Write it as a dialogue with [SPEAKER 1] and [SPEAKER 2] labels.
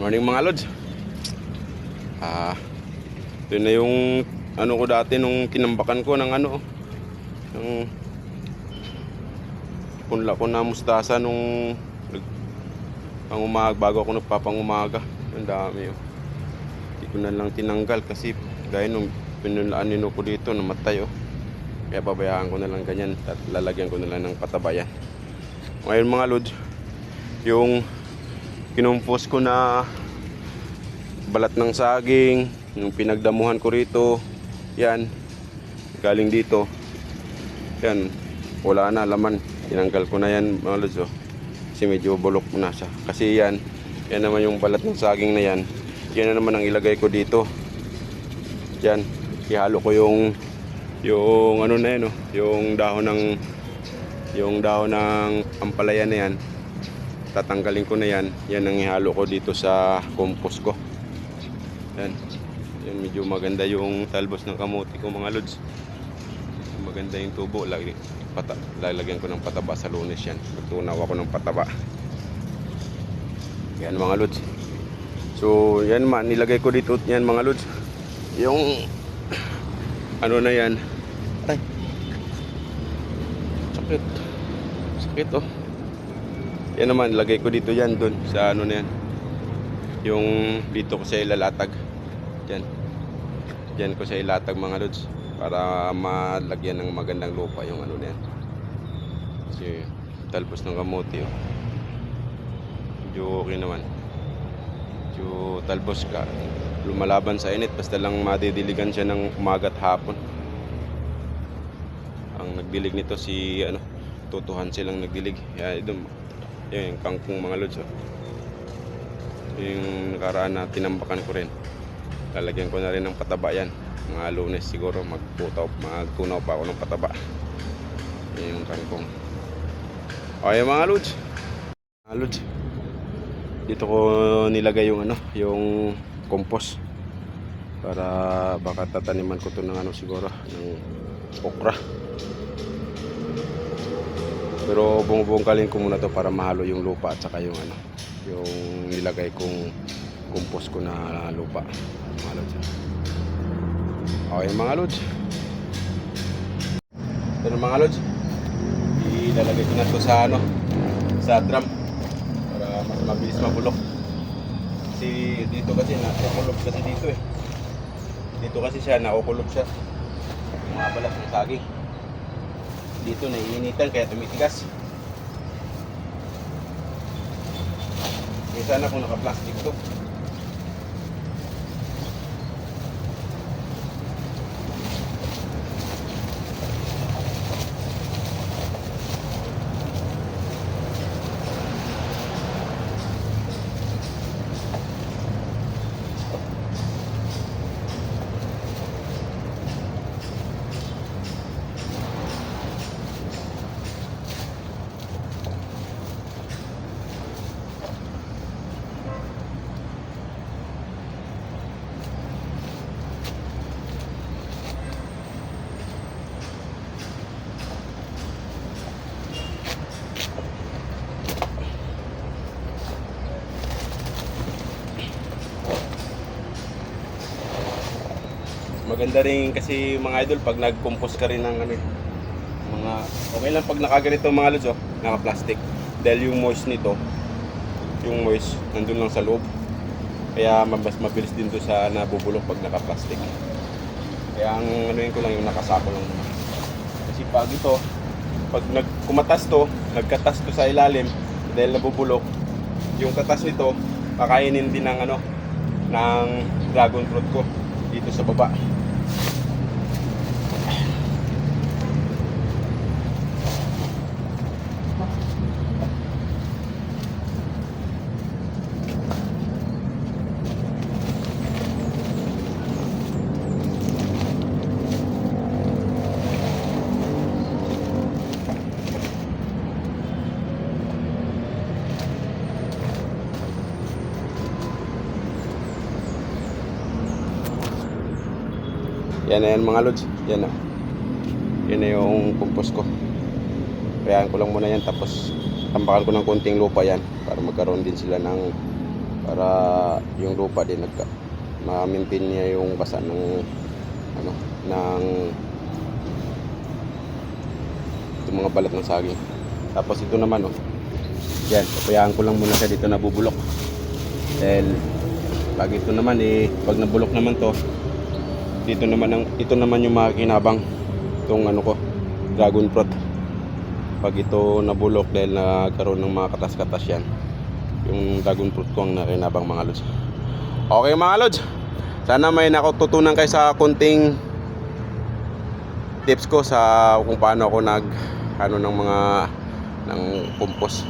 [SPEAKER 1] Morning mga lods. Ah, ito na yung ano ko dati nung tinambakan ko ng ano ng punla ko na mustasa nung nag, pang umaga bago ako nagpapangumaga. Ang dami oh. Hindi ko na lang tinanggal kasi gaya nung pinulaan ko dito namatay oh. Kaya babayaan ko na lang ganyan at lalagyan ko na lang ng patabayan. Ngayon mga lods, yung kinumpos ko na balat ng saging, yung pinagdamuhan ko rito, yan, galing dito, yan, wala na laman, tinanggal ko na yan mga lods, oh. kasi medyo bulok na siya, kasi yan, yan naman yung balat ng saging na yan, yan na naman ang ilagay ko dito, yan, ihalo ko yung, yung ano na yan, oh, yung dahon ng, yung dahon ng ampalaya na yan, tatanggalin ko na yan. Yan ang ihalo ko dito sa compost ko. Yan. Yan medyo maganda yung talbos ng kamote ko mga lods. Maganda yung tubo. Lagi pata, lalagyan ko ng pataba sa lunes yan. Magtunaw ako ng pataba. Yan mga lods. So yan man nilagay ko dito yan mga lods. Yung ano na yan? Ay. Sakit. Sakit oh yan naman, lagay ko dito yan doon sa ano na yan. Yung dito ko sa ilalatag. Diyan. Diyan ko sa ilatag mga lods. Para malagyan ng magandang lupa yung ano na yan. Kasi talpos ng kamote. Oh. Medyo okay naman. Medyo talbos ka. Lumalaban sa init. Basta lang madidiligan siya ng umaga at hapon. Ang nagdilig nito si ano, tutuhan silang nagdilig. Yan, ito, yan yung kangkong mga lods. Oh. Yung nakaraan na tinambakan ko rin. Lalagyan ko na rin ng pataba yan. Mga lunes siguro magputaw, magtunaw pa ako ng pataba. Yan yung kangkong. Okay mga lods. Mga lods. Dito ko nilagay yung ano, yung compost. Para baka tataniman ko to ng ano siguro, ng okra. Pero bumubungkalin ko muna to para mahalo yung lupa at saka yung ano, yung nilagay kong compost ko na lupa. Mga lods. Okay mga lods. Ito mga lods. Ilalagay ko na to sa ano, sa drum para mas mabilis mabulok. Kasi dito kasi nakukulog kasi dito eh. Dito kasi siya nakukulog siya. Mga balat ng saging dito naiinitan kaya tumitigas. Eh sana kung naka-plastic to maganda rin kasi mga idol pag nag-compose ka rin ng ano eh, mga okay lang pag nakaganito mga lods oh, naka-plastic. Dahil yung moist nito yung moist nandun lang sa loob. Kaya mabas mabilis din to sa nabubulok pag naka-plastic. Kaya ang yun ko lang yung nakasako lang naman. Kasi pag ito pag nagkumatas to nagkatas to sa ilalim dahil nabubulok yung katas nito kakainin din ng ano ng dragon fruit ko dito sa baba Yan na yan mga lods. Yan na. Yan na yung compost ko. Kayaan ko lang muna yan tapos tambakan ko ng konting lupa yan para magkaroon din sila ng para yung lupa din nagka ma-maintain niya yung basa ng ano ng itong mga balat ng saging tapos ito naman oh yan papayaan ko lang muna siya dito nabubulok dahil pag ito naman eh pag nabulok naman to dito naman ang ito naman yung makinabang itong ano ko dragon fruit. Pag ito nabulok dahil nagkaroon ng mga katas-katas yan yung dragon fruit ko ang nakinabang mga lods. Okay mga lods. Sana may nakututunan kayo sa kunting tips ko sa kung paano ako nag ano ng mga ng compost